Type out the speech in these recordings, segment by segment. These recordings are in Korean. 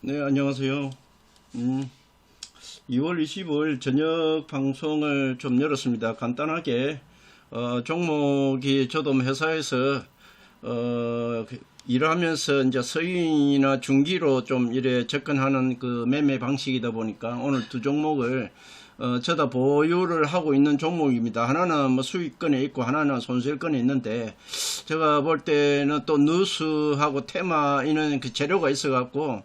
네, 안녕하세요. 음, 2월 25일 저녁 방송을 좀 열었습니다. 간단하게, 어, 종목이 저도 뭐 회사에서, 어, 그 일을 하면서 이제 서인이나 중기로 좀 이래 접근하는 그 매매 방식이다 보니까 오늘 두 종목을 어, 저다 보유를 하고 있는 종목입니다. 하나는 뭐 수익권에 있고 하나는 손실권에 있는데 제가 볼 때는 또 누수하고 테마 이런 그 재료가 있어 갖고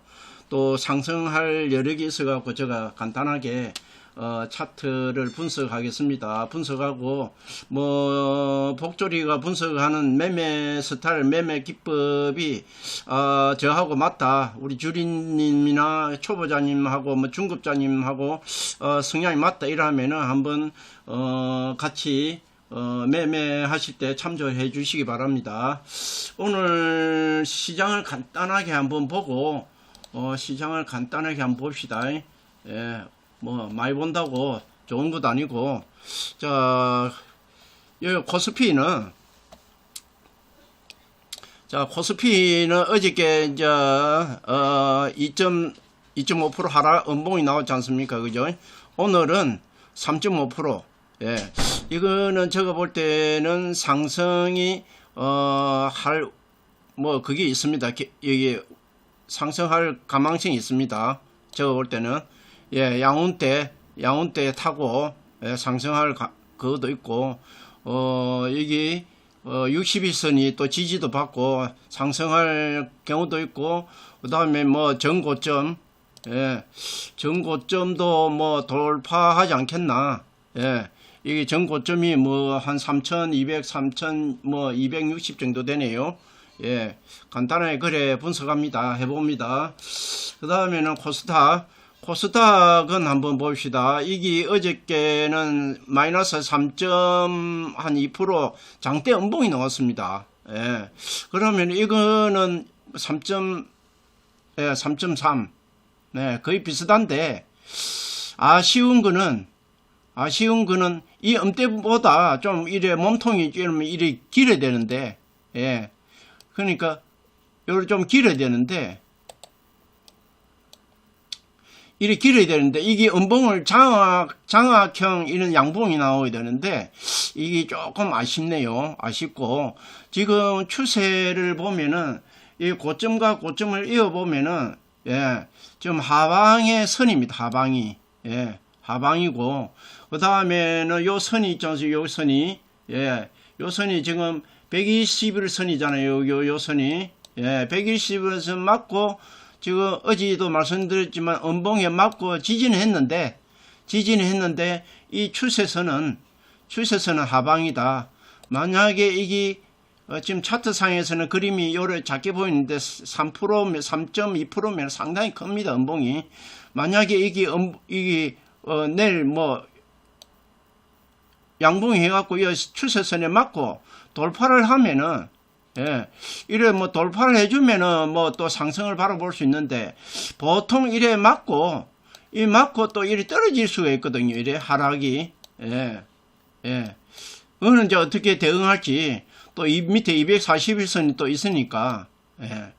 또 상승할 여력이 있어 갖고 제가 간단하게 어, 차트를 분석하겠습니다. 분석하고 뭐 복조리가 분석하는 매매 스타일, 매매 기법이 어, 저하고 맞다. 우리 주린님이나 초보자님하고 뭐 중급자님하고 어, 성향이 맞다. 이러면은 한번 어, 같이 어, 매매하실 때 참조해 주시기 바랍니다. 오늘 시장을 간단하게 한번 보고 어, 시장을 간단하게 한번 봅시다. 예, 뭐 많이 본다고 좋은 것도 아니고 자 여기 코스피는 자 코스피는 어저께 이제 어 2.2.5% 하락 음봉이 나왔지 않습니까 그죠 오늘은 3.5% 예, 이거는 제가 볼 때는 상승이 어 할 뭐 그게 있습니다. 기- 여기 상승할 가망성이 있습니다. 제가 볼 때는 예, 양운대 양운대 타고 예, 상승할 가, 그것도 있고 어 여기 어 61선이 또 지지도 받고 상승할 경우도 있고 그 다음에 뭐 전고점 예, 전고점도 뭐 돌파하지 않겠나 예. 이게 전고점이 뭐 한 3,200, 3,000, 뭐260 정도 되네요. 예, 간단하게 그래 분석합니다. 해봅니다. 그 다음에는 코스닥. 코스닥은 한번 봅시다. 이게 어저께는 마이너스 3.2% 장대 음봉이 나왔습니다. 예. 그러면 이거는 3. 예, 3.3. 네, 거의 비슷한데, 아쉬운 거는, 아쉬운 거는 이 음대보다 좀 이래 몸통이 좀 이래 길어야 되는데, 예. 그러니까, 요를 좀 길어야 되는데, 이렇게 길어야 되는데 이게 음봉을 장악 장악형 이런 양봉이 나와야 되는데 이게 조금 아쉽네요. 아쉽고 지금 추세를 보면은 이 고점과 고점을 이어 보면은 예, 지금 하방의 선입니다. 하방이 예, 하방이고 그 다음에는 요 선이 않습니까? 요 선이 예, 요 선이 지금 121 선이잖아요. 요, 요 선이 예, 121선 맞고 지금 어제도 말씀드렸지만 음봉에 맞고 지진을 했는데 지진을 했는데 이 추세선은 추세선은 하방이다. 만약에 이게 어, 지금 차트상에서는 그림이 요래 작게 보이는데 3% 3.2%면 상당히 큽니다. 음봉이 만약에 이게 음, 이게 어, 내일 뭐 양봉이 해갖고 이 추세선에 맞고 돌파를 하면은 예, 이래 뭐 돌파를 해주면은 뭐 또 상승을 바라볼 수 있는데 보통 이래 맞고 이 맞고 또 이래 떨어질 수가 있거든요. 이래 하락이 예, 예. 그거는 이제 어떻게 대응할지 또 이 밑에 241선이 또 있으니까 예.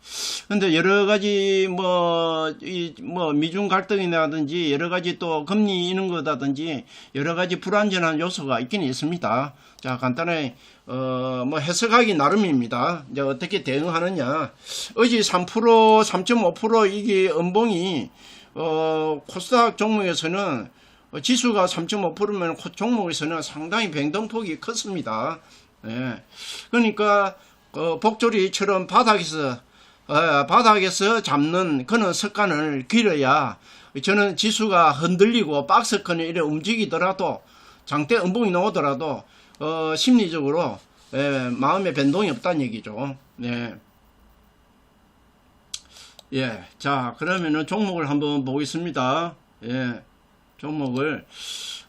근데 여러 가지 뭐, 이, 뭐, 미중 갈등이라든지 여러 가지 또 금리 이런 거다든지 여러 가지 불안전한 요소가 있긴 있습니다. 자, 간단하게, 어, 뭐 해석하기 나름입니다. 이제 어떻게 대응하느냐. 어제 3%, 3.5% 이게 음봉이, 어, 코스닥 종목에서는 어, 지수가 3.5%면 종목에서는 상당히 변동폭이 컸습니다. 예. 그러니까 어, 복조리처럼 바닥에서 어, 바닥에서 잡는 그런 습관을 길어야 저는 지수가 흔들리고 박스권이 이래 움직이더라도 장대 음봉이 나오더라도 어, 심리적으로 예, 마음의 변동이 없다는 얘기죠. 네. 예, 자 그러면은 종목을 한번 보겠습니다. 예, 종목을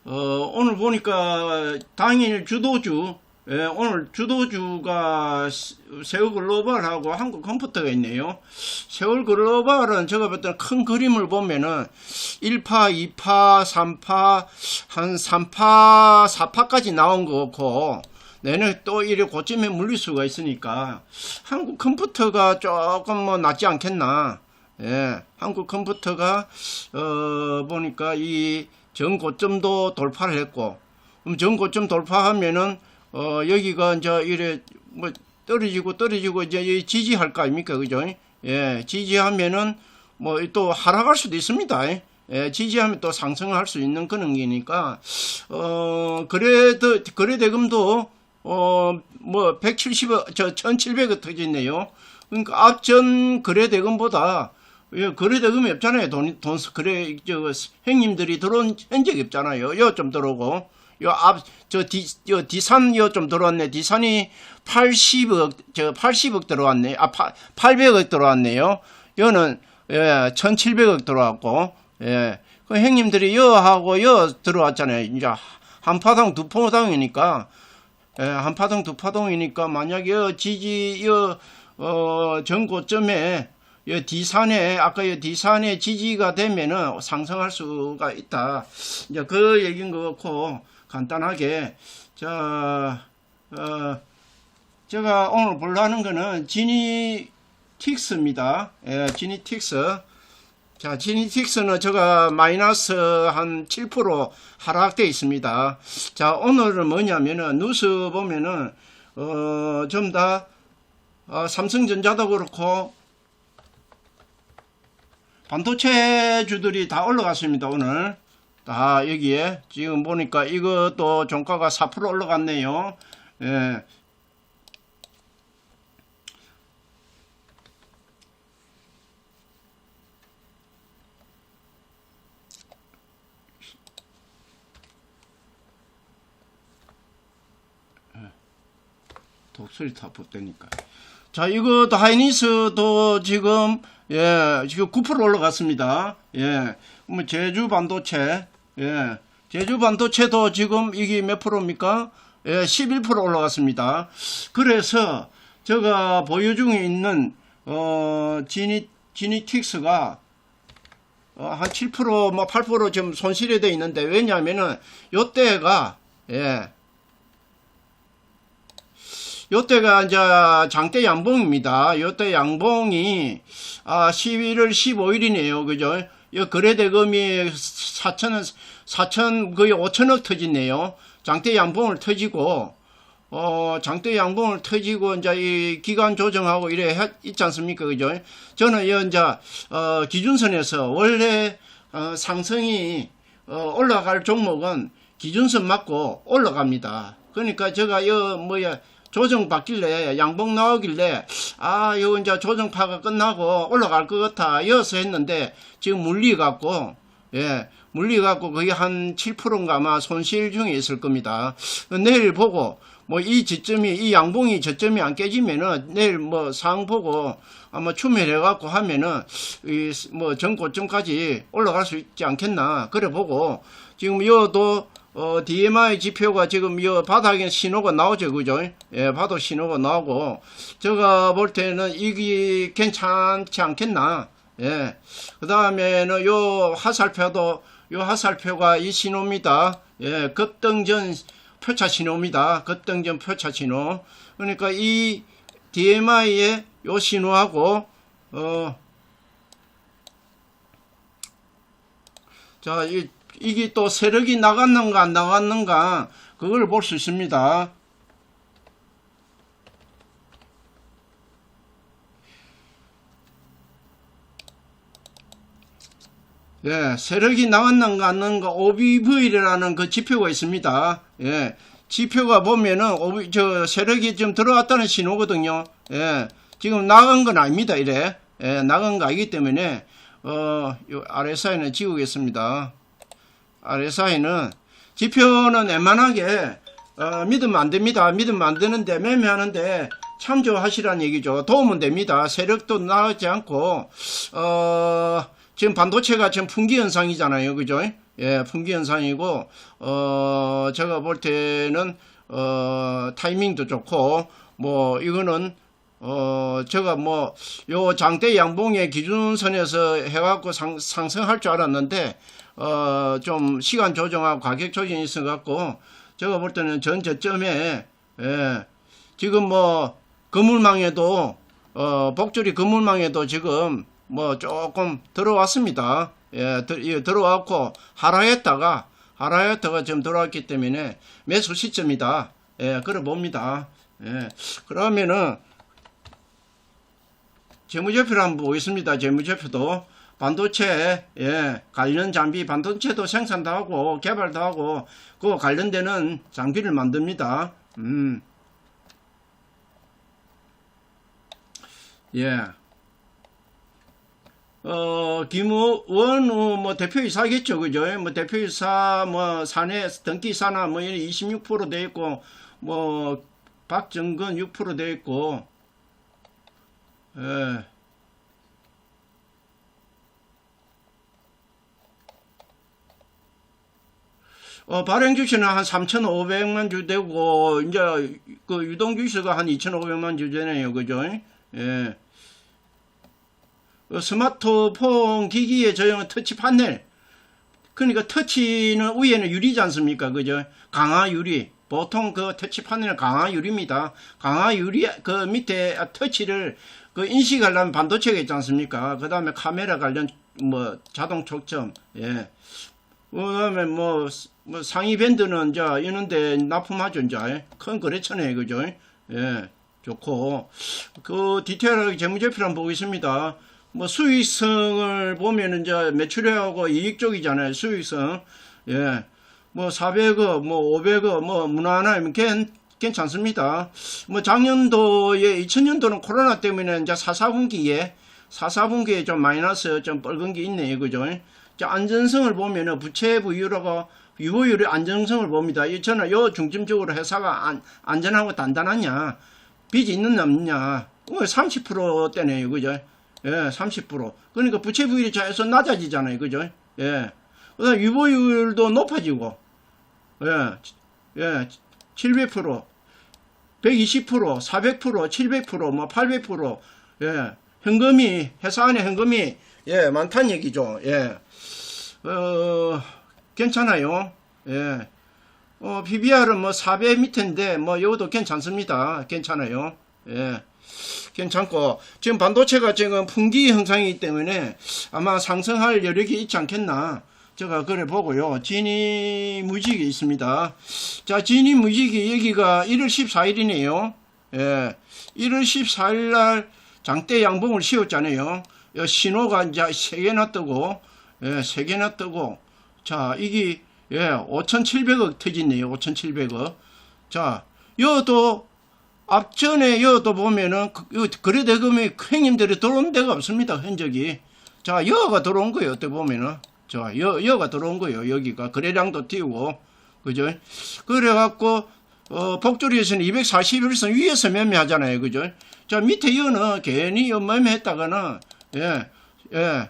어, 오늘 보니까 당일 주도주 예, 오늘 주도주가 시- 세월 글로벌하고 한국 컴퓨터가 있네요. 세월 글로벌은 제가 봤던 큰 그림을 보면은 1파, 2파, 3파, 한 3파, 4파까지 나온 거 같고, 내내 또 이래 고점에 물릴 수가 있으니까, 한국 컴퓨터가 조금 뭐 낫지 않겠나. 예, 한국 컴퓨터가 어 보니까 이 전 고점도 돌파를 했고 그럼 전 고점 돌파하면은 어 여기가 이제 이래 뭐 떨어지고 떨어지고 이제 이 지지할 거 아닙니까 그죠? 예, 지지하면은 뭐 또 하락할 수도 있습니다. 예, 지지하면 또 상승할 수 있는 그런 게니까 어 그래도 거래대금도 어 뭐 170억 저 1,700억 터졌네요. 그러니까 앞전 거래대금보다 예, 거래대금이 없잖아요. 돈, 돈, 그래, 저, 형님들이 들어온 현적이 없잖아요. 요 좀 들어오고. 요 앞, 저, 디, 요, 디산 요 좀 들어왔네. 디산이 80억, 저, 80억 들어왔네. 아, 800억 들어왔네요. 요는, 예, 1700억 들어왔고, 예. 그 형님들이 여 하고 여 들어왔잖아요. 이제 한 파당 두 파당이니까, 예, 한 파당 두 파동이니까 만약에 여 지지, 여, 어, 전고점에 이 디산에 아까 이 디산에 지지가 되면은 상승할 수가 있다. 이제 그 얘기인 것 같고 간단하게 자 어, 제가 오늘 보려는 거는 지니틱스입니다. 예, 지니틱스. 자, 지니틱스는 제가 마이너스 한 7% 하락돼 있습니다. 자, 오늘은 뭐냐면은 뉴스 보면은 어, 전다 어, 삼성전자도 그렇고 반도체 주들이 다 올라갔습니다, 오늘. 다 여기에. 지금 보니까 이것도 종가가 4% 올라갔네요. 예. 독소리 다 붙다니까. 자, 이것도 하이니스도 지금 예, 지금 9% 올라갔습니다. 예, 뭐 제주 반도체, 예, 제주 반도체도 지금 이게 몇 프로입니까? 예, 11% 올라갔습니다. 그래서 제가 보유 중에 있는 어 지니 지니틱스가 어, 한 7%, 뭐 8% 지금 손실이 돼 있는데 왜냐하면은 요때가 예. 요때가 이제 장대 양봉입니다. 요때 양봉이 아 11월 15일이네요. 그죠? 요 거래대금이 4천 4천 거의 5천억 터지네요. 장대 양봉을 터지고 어 장대 양봉을 터지고 이제 이 기간 조정하고 이래 했, 있지 않습니까? 그죠? 저는 이 이제 어 기준선에서 원래 어 상승이 어 올라갈 종목은 기준선 맞고 올라갑니다. 그러니까 제가 이 뭐야 조정 받길래 양봉 나오길래 아 이거 이제 조정파가 끝나고 올라갈 것 같아. 이어서 했는데 지금 물리 갖고 예 물리 갖고 거의 한 7%인가 아마 손실 중에 있을 겁니다. 내일 보고 뭐 이 지점이 이 양봉이 저점이 안 깨지면은 내일 뭐상 보고 아마 추멸해 갖고 하면은 이 뭐 전고점까지 올라갈 수 있지 않겠나. 그래 보고 지금 요도 어, DMI 지표가 지금 이 바닥에 신호가 나오죠, 그죠? 예, 봐도 신호가 나오고, 제가 볼 때는 이게 괜찮지 않겠나? 예. 그 다음에는 요 화살표도, 요 화살표가 이 신호입니다. 예, 급등전 표차 신호입니다. 급등전 표차 신호. 그러니까 이 DMI의 요 신호하고, 어, 자, 이 이게 또 세력이 나갔는가 안 나갔는가 그걸 볼 수 있습니다. 예, 세력이 나왔는가 안 나왔는가 OBV라는 그 지표가 있습니다. 예, 지표가 보면은 OB, 저 세력이 좀 들어왔다는 신호거든요. 예, 지금 나간 건 아닙니다. 이래 예, 나간 거 아니기 때문에 어, 요 RSI는 지우겠습니다. RSI는 지표는 웬만하게 어, 믿으면 안 됩니다. 믿으면 안 되는데 매매하는데 참조하시라는 얘기죠. 도움은 됩니다. 세력도 나오지 않고 어, 지금 반도체가 지금 풍기 현상이잖아요. 그죠? 예, 풍기 현상이고 어, 제가 볼 때는 어, 타이밍도 좋고 뭐 이거는 어, 제가 뭐, 요 장대 양봉의 기준선에서 해갖고 상, 상승할 줄 알았는데, 어, 좀 시간 조정하고 가격 조정이 있어갖고, 제가 볼 때는 전 저점에, 예, 지금 뭐, 건물망에도, 어, 복조리 건물망에도 지금, 뭐 조금 들어왔습니다. 예, 들, 예, 들어왔고 하락했다가 하락했다가 지금 들어왔기 때문에 매수 시점이다. 예, 그래 봅니다. 예, 그러면은 재무제표를 한번 보겠습니다. 재무제표도 반도체 예, 관련 장비 반도체도 생산도 하고 개발도 하고 그 관련되는 장비를 만듭니다. 음. 예. 어, 김원, 뭐, 대표이사겠죠, 그죠? 뭐, 대표이사, 뭐, 사내, 등기사나, 뭐, 26%돼 있고, 뭐, 박정근 6%돼 있고, 예. 어, 발행 주식은 한 3,500만 주 되고, 이제, 그, 유동 주식가 한 2,500만 주 되네요. 그죠? 예. 그 스마트폰 기기에 저용한 터치 판넬. 그러니까 터치는 위에는 유리지 않습니까? 그죠? 강화 유리. 보통 그 터치 판넬은 강화 유리입니다. 강화 유리, 그 밑에 터치를 그 인식하려면 반도체가 있지 않습니까? 그 다음에 카메라 관련 뭐 자동 초점. 예. 그 다음에 뭐, 뭐 상위 밴드는 이제 이런데 납품하죠, 이제. 큰 거래처네, 그죠? 예. 좋고. 그 디테일하게 재무제표를 한번 보겠습니다. 뭐 수익성을 보면 이제 매출액하고 이익 쪽이잖아요. 수익성. 예. 뭐 400억, 뭐 500억, 뭐 무난하면 괜, 괜찮습니다. 뭐 작년도에 2000년도는 코로나 때문에 이제 4, 4분기에 4, 4분기에 좀 마이너스 좀 뻘건 게 있네요. 그죠? 자, 안전성을 보면은 부채 부유라고 유보율의 안정성을 봅니다. 이 저는 요 중점적으로 회사가 안, 안전하고 단단하냐, 빚이 있는 없느냐, 30%대네요. 그죠? 예, 30%. 그러니까 부채 부율이 자에서 낮아지잖아요. 그죠? 예. 그다음 유보율도 높아지고, 예, 예, 700%, 120%, 400%, 700%, 뭐 800%, 예, 현금이, 회사 안에 현금이, 예, 많다는 얘기죠. 예. 어, 괜찮아요. 예. 어, PBR은 뭐 4배 밑인데, 뭐, 이것도 괜찮습니다. 괜찮아요. 예. 괜찮고, 지금 반도체가 지금 풍기 현상이기 때문에 아마 상승할 여력이 있지 않겠나. 제가 그래 보고요. 진위 무직이 있습니다. 자, 진위 무직이 여기가 1월 14일이네요. 예. 1월 14일 날 장대 양봉을 씌웠잖아요. 요 신호가 이제 3개나 뜨고, 예, 3개나 뜨고, 자, 이게, 예, 5,700억 터지네요. 5,700억. 자, 여도 앞전에 여도 보면은 그, 거래대금이 형님들이 들어온 데가 없습니다. 흔적이. 자, 여가 들어온 거예요. 어떻게 보면은. 자, 여, 여가 들어온 거예요. 여기가. 거래량도 띄우고. 그죠? 그래갖고, 어, 복조리에서는 241선 위에서 매매하잖아요. 그죠? 자, 밑에 여는 괜히 여 매매 했다가는, 예, 예,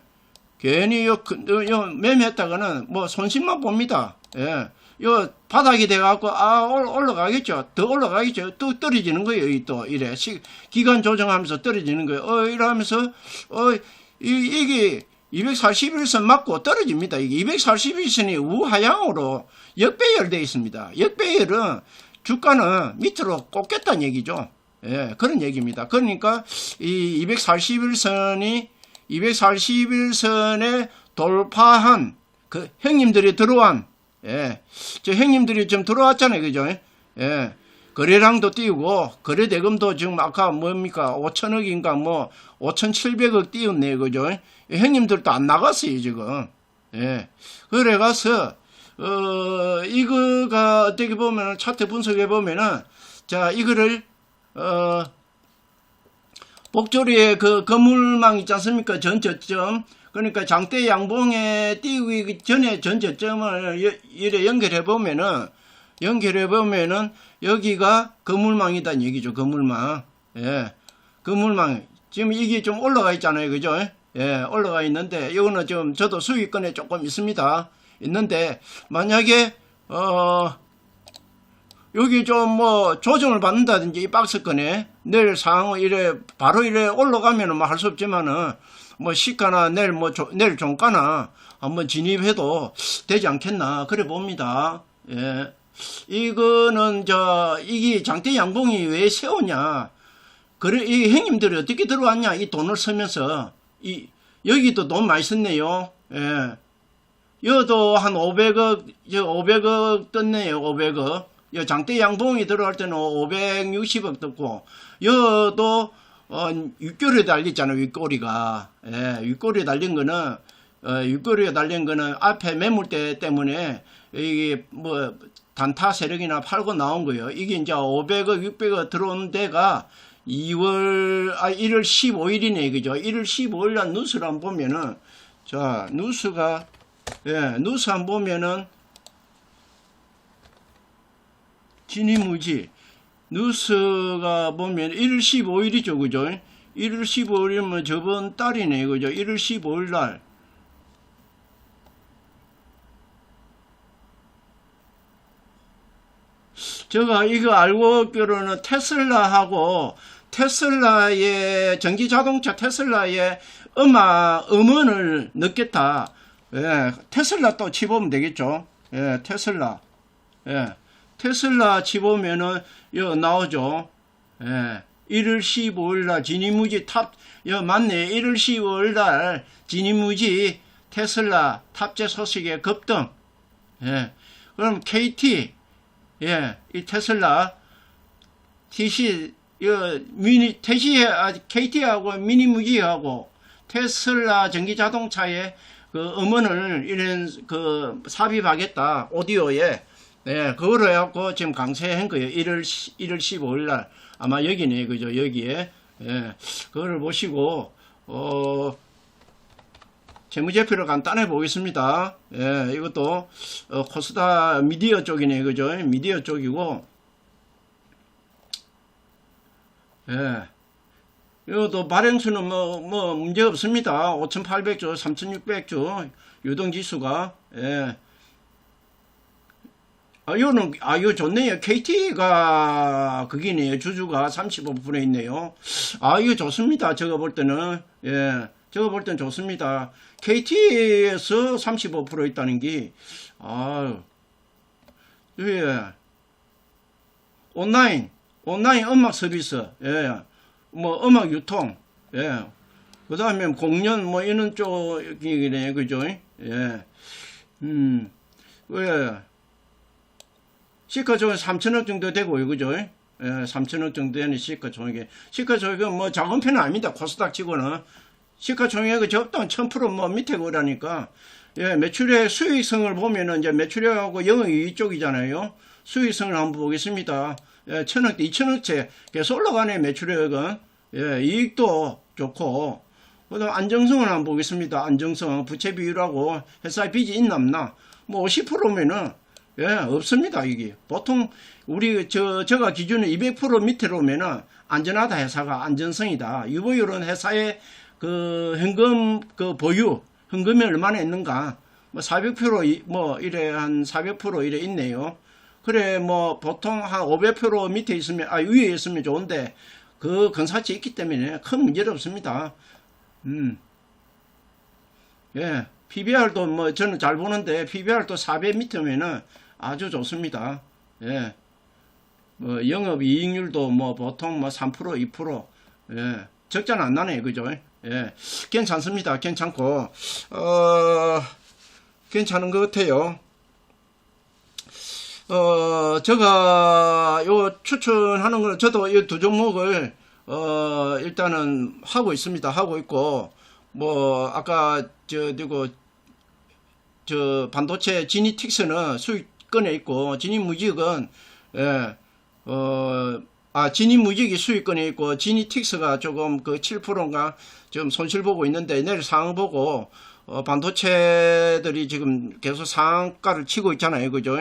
괜히 여, 여 매매했다가는 뭐 손실만 봅니다. 예. 요 바닥이 돼갖고 아 올라가겠죠. 더 올라가겠죠. 또 떨어지는 거예요 또 이래. 시, 기간 조정하면서 떨어지는 거예요. 어 이러면서 어 이, 이게 241선 맞고 떨어집니다. 이게 241선이 우하향으로 역배열돼 있습니다. 역배열은 주가는 밑으로 꽂겠다는 얘기죠. 예 그런 얘기입니다. 그러니까 이 241선이 241선에 돌파한 그 형님들이 들어온 예. 저 형님들이 좀 들어왔잖아요. 그죠? 예. 거래량도 띄우고, 거래 대금도 지금 아까 뭡니까? 5천억인가 뭐, 5,700억 띄웠네. 그죠? 형님들도 안 나갔어요, 지금. 예. 그래 가서, 어, 이거가 어떻게 보면, 차트 분석해 보면은, 자, 이거를, 어, 복조리에 그 건물망 있지 않습니까? 전저점. 그러니까 장대 양봉에 띄우기 전에 전저점을 이래 연결해 보면은 연결해 보면은 여기가 건물망이다는 얘기죠. 건물망. 예. 건물망. 지금 이게 좀 올라가 있잖아요. 그죠? 예, 올라가 있는데 이거는 좀 저도 수익권에 조금 있습니다. 있는데 만약에 어 여기 좀 뭐 조정을 받는다든지 이 박스권에 내일 상황 이래 바로 이래 올라가면은 뭐 할 수 없지만은 뭐 시가나 내일 뭐 조, 내일 종가나 한번 진입해도 되지 않겠나 그래 봅니다. 예. 이거는 저 이게 장대 양봉이 왜 세우냐? 그래 이 형님들이 어떻게 들어왔냐? 이 돈을 쓰면서 이 여기도 돈 많이 썼네요. 예. 여도 한 500억, 저 500억 떴네요. 500억. 여 장대 양봉이 들어갈 때는 560억 떴고, 여도 어, 윗꼬리에 달렸잖아요. 윗꼬리가. 예, 윗꼬리에 달린 거는 어, 윗꼬리에 달린 거는 앞에 매물대 때문에 이게 뭐 단타 세력이나 팔고 나온 거예요. 이게 이제 500억, 600억 들어온 데가 2월, 아, 1월 15일이네, 그죠? 1월 15일 날 뉴스를 한번 보면은, 자, 뉴스가, 예, 뉴스 한번 보면은, 진위무지, 뉴스가 보면 1월 15일이죠, 그죠? 1월 15일이면 저번 달이네, 그죠? 1월 15일 날, 제가 이거 알고 있기로는 테슬라하고 테슬라의 전기 자동차 테슬라의 음악 음원을 넣겠다. 예, 테슬라 또 치보면 되겠죠. 예, 테슬라. 예, 테슬라 치보면은 여 나오죠. 예, 1월 15일 날 지니무지 탑, 여 맞네. 1월 15일 날 지니무지 테슬라 탑재 소식의 급등. 예, 그럼 KT 예, 이 테슬라 TC 이 미니 아, KT하고 미니무기하고 테슬라 전기 자동차에 그 음원을 이런 그 삽입하겠다 오디오에 네, 그거로 해갖고 지금 강세한 거예요. 1월 1월 15일 날 아마 여기네 그죠 여기에 예, 그거를 보시고 어 재무제표를 간단히 보겠습니다. 예, 이것도 어, 코스다 미디어 쪽이네, 그죠? 미디어 쪽이고, 예, 이것도 발행수는 뭐, 뭐, 문제 없습니다. 5,800조, 3,600조, 유동지수가, 예. 아, 이거는, 아, 이거 좋네요. KT가, 그기네요. 주주가 35% 있네요. 아, 이거 좋습니다. 제가 볼 때는, 예. 제가 볼땐 좋습니다. KT에서 35% 있다는 게, 아, 예. 온라인, 온라인 음악 서비스, 예. 뭐, 음악 유통, 예. 그 다음에 공연, 뭐, 이런 쪽이네, 그죠? 예. 음, 예. 시가총액 3천억 정도 되고요, 그죠? 예, 3천억 정도 되는 시가총액이. 시가총액은 뭐 작은 편은 아닙니다. 코스닥 치고는. 시가총액이 적당 1000%뭐 밑에 그러니까 예, 매출액 수익성을 보면은 이제 매출액하고 영업이 이쪽이잖아요. 수익성을 한번 보겠습니다. 예, 천억대, 이천억째 계속 올라가네 매출액은 예, 이익도 좋고 그 다음 안정성을 한번 보겠습니다. 안정성 부채 비율하고 회사의 빚이 있나 없나 뭐 50%면은 예, 없습니다, 이게. 보통, 우리, 저, 저가 기준은 200% 밑으로 오면은 안전하다, 회사가. 안전성이다. 유보율은 회사의 그 현금 그 보유 현금이 얼마나 있는가 뭐 400%뭐 이래 한 400% 이래 있네요. 그래 뭐 보통 한 500% 밑에 있으면 아 위에 있으면 좋은데 그 근사치 있기 때문에 큰 문제는 없습니다. 음. 예. PBR도 뭐 저는 잘 보는데 PBR도 400 밑이면은 아주 좋습니다. 예. 뭐 영업 이익률도 뭐 보통 뭐 3% 2% 예. 적자는 안 나네 그죠? 예, 괜찮습니다. 괜찮고, 어, 괜찮은 것 같아요. 어, 제가 요 추천하는 거 저도 이 두 종목을, 어, 일단은 하고 있습니다. 하고 있고, 뭐, 아까, 저, 누구, 저, 반도체 지니틱스는 수익 꺼내 있고, 지니무직은, 예, 어, 아, 지니무직이 수익권에 있고, 지니틱스가 조금 그 7%인가 지금 손실 보고 있는데, 내일 상황 보고, 어, 반도체들이 지금 계속 상가를 치고 있잖아요. 그죠?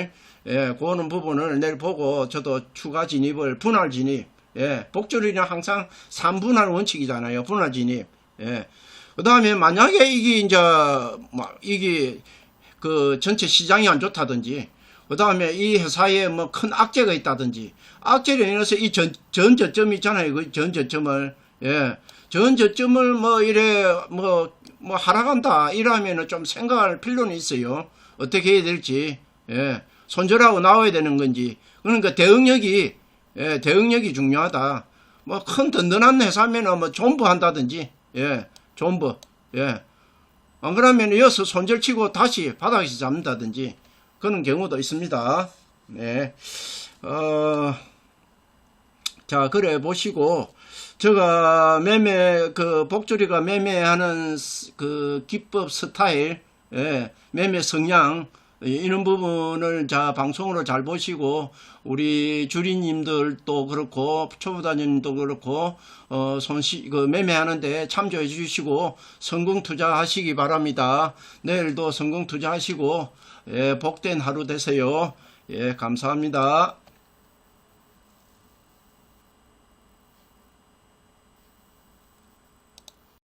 예, 그거는 부분을 내일 보고, 저도 추가 진입을, 분할 진입, 예, 복절이는 항상 3분할 원칙이잖아요. 분할 진입, 예. 그 다음에 만약에 이게 이제, 뭐, 이게, 그 전체 시장이 안 좋다든지, 그 다음에 이 회사에 뭐 큰 악재가 있다든지 악재로 인해서 이 전, 전 저점 있잖아요. 그 전 저점을 예. 전 저점을 뭐 이래 뭐, 뭐 하락한다 이러면은 좀 생각할 필요는 있어요. 어떻게 해야 될지 예. 손절하고 나와야 되는 건지 그러니까 대응력이 예, 대응력이 중요하다. 뭐 큰 든든한 회사면은 뭐 존버 한다든지 예, 존버 예. 안 그러면 이어서 손절치고 다시 바닥에서 잡는다든지 그런 경우도 있습니다. 네. 어, 자, 그래 보시고, 제가 매매, 그, 복조리가 매매하는 스- 그 기법 스타일, 예, 매매 성향, 이- 이런 부분을 자, 방송으로 잘 보시고, 우리 주리님들도 그렇고, 초보자님도 그렇고, 어, 손시, 그, 매매하는데 참조해 주시고, 성공 투자하시기 바랍니다. 내일도 성공 투자하시고, 예, 복된 하루 되세요. 예, 감사합니다.